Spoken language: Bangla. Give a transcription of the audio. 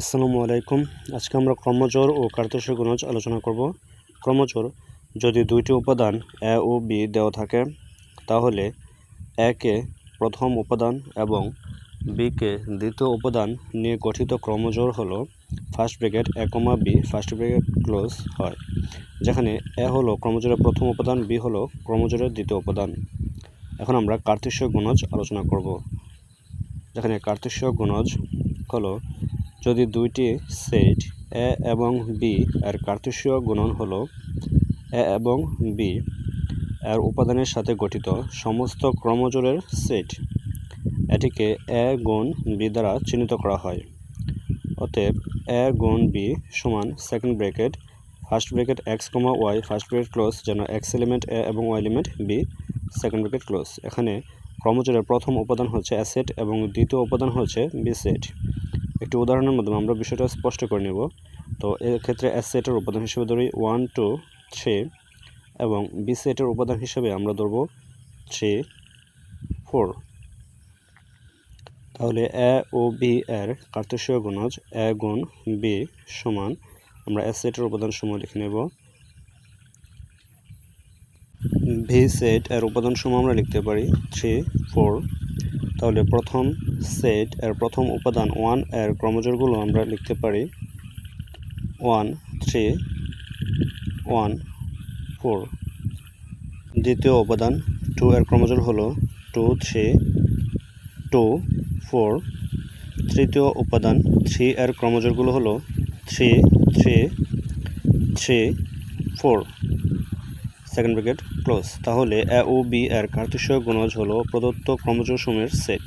আসসালামু আলাইকুম। আজকে আমরা ক্রমজোর ও কার্তেশীয় গুণজ আলোচনা করব। ক্রমজোর, যদি দুইটি উপাদান এ ও বি দেওয়া থাকে, তাহলে একে প্রথম উপাদান এবং বিকে দ্বিতীয় উপাদান নিয়ে গঠিত ক্রমজোর হলো first bracket A comma B, first bracket close হয়। যেখানে এ হলো ক্রমজোরের প্রথম উপাদান, বি হলো ক্রমজোরের দ্বিতীয় উপাদান। এখন আমরা কার্তেশীয় গুণজ আলোচনা করব। যেখানে কার্তেশীয় গুণজ হলো যদি দুইটি সেট এ এবং বি এর কার্তেশীয় গুণন হল এ এবং বি এর উপাদানের সাথে গঠিত সমস্ত ক্রমজোড়ের সেট, এটিকে এ গুণ বি দ্বারা চিহ্নিত করা হয়। অতএব এ গুণ বি সমান second bracket first bracket x comma y first bracket close যেন এক্স এলিমেন্ট এ এবং y element B second bracket close এখানে ক্রমজোড়ের প্রথম উপাদান হচ্ছে অ্যাসেট এবং দ্বিতীয় উপাদান হচ্ছে বি সেট একটি উদাহরণের মাধ্যমে আমরা বিষয়টা স্পষ্ট করে নেব। তো এক্ষেত্রে এস সেটের উপাদান হিসেবে ধরি ওয়ান টু থ্রি এবং বি সেটের উপাদান হিসেবে আমরা ধরব থ্রি ফোর তাহলে এ ও বি এর কার্তেশীয় গুণজ এ গুণ বি সমান আমরা এস সেটের উপাদান সময় লিখে নেব। ভি সেট এর উপাদান সময় আমরা লিখতে পারি থ্রি ফোর তাহলে প্রথম সেট এর প্রথম উপাদান ওয়ানের ক্রমজোরগুলো আমরা লিখতে পারি ওয়ান, থ্রি, ওয়ান, ফোর। দ্বিতীয় উপাদান টু এর ক্রমজোর হলো টু, থ্রি, টু, ফোর। তৃতীয় উপাদান থ্রি এর ক্রমজোরগুলো হলো three three three, four. Second bracket, close. তাহলে এ ও বি এর কার্তেশীয় গুণজ হলো প্রদত্ত ক্রমজোর সমূহের সেট।